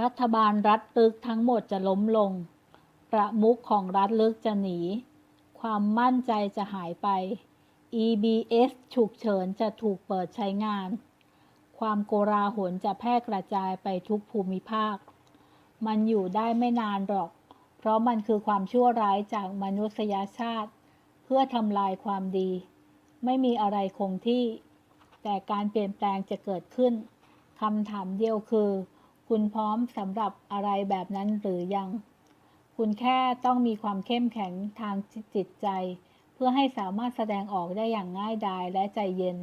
รัฐบาลรัฐลึกทั้งหมดจะล้มลง ประมุขของรัฐลึกจะหนี ความมั่นใจจะหายไป EBS ฉุกเฉินจะถูกเปิดใช้งาน ความโกราหลจะแพร่กระจายไปทุกภูมิภาค มันอยู่ได้ไม่นานหรอก เพราะมันคือความชั่วร้ายจากมนุษยชาติ เพื่อทำลายความดี ไม่มีอะไรคงที่ แต่การเปลี่ยนแปลงจะเกิดขึ้นคำถามเดียวคือ คุณพร้อมสำหรับอะไรแบบนั้นหรือยัง คุณแค่ต้องมีความเข้มแข็งทางจิตใจ เพื่อให้สามารถแสดงออกได้อย่างง่ายดายและใจเย็น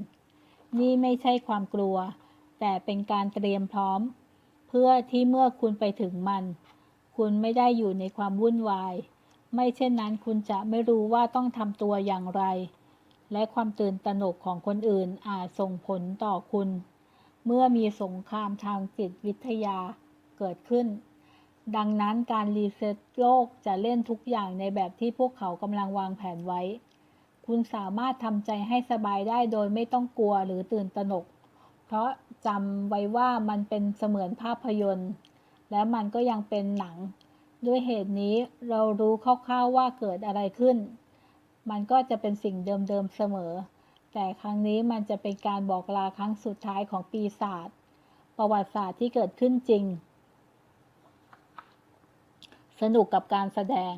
นี่ไม่ใช่ความกลัว แต่เป็นการเตรียมพร้อม เพื่อที่เมื่อคุณไปถึงมัน คุณไม่ได้อยู่ในความวุ่นวาย ไม่เช่นนั้นคุณจะไม่รู้ว่าต้องทำตัวอย่างไร และความตื่นตระหนกของคนอื่นอาจส่งผลต่อคุณ เมื่อมีสงครามทางจิตวิทยาเกิดขึ้น ดังนั้นการรีเซ็ตโลกจะเล่นทุกอย่างในแบบที่พวกเขากำลังวางแผนไว้ คุณสามารถทำใจให้สบายได้โดยไม่ต้องกลัวหรือตื่นตระหนก เพราะจำไว้ว่ามันเป็นเสมือนภาพยนตร์ และมันก็ยังเป็นหนัง ด้วยเหตุนี้เรารู้คร่าวๆว่าเกิดอะไรขึ้น มันก็จะเป็นสิ่งเดิมๆเสมอ แต่ครั้งนี้มันจะเป็นการบอกลาครั้งสุดท้ายของปีศาจประวัติศาสตร์ที่เกิดขึ้นจริง สนุกกับการแสดง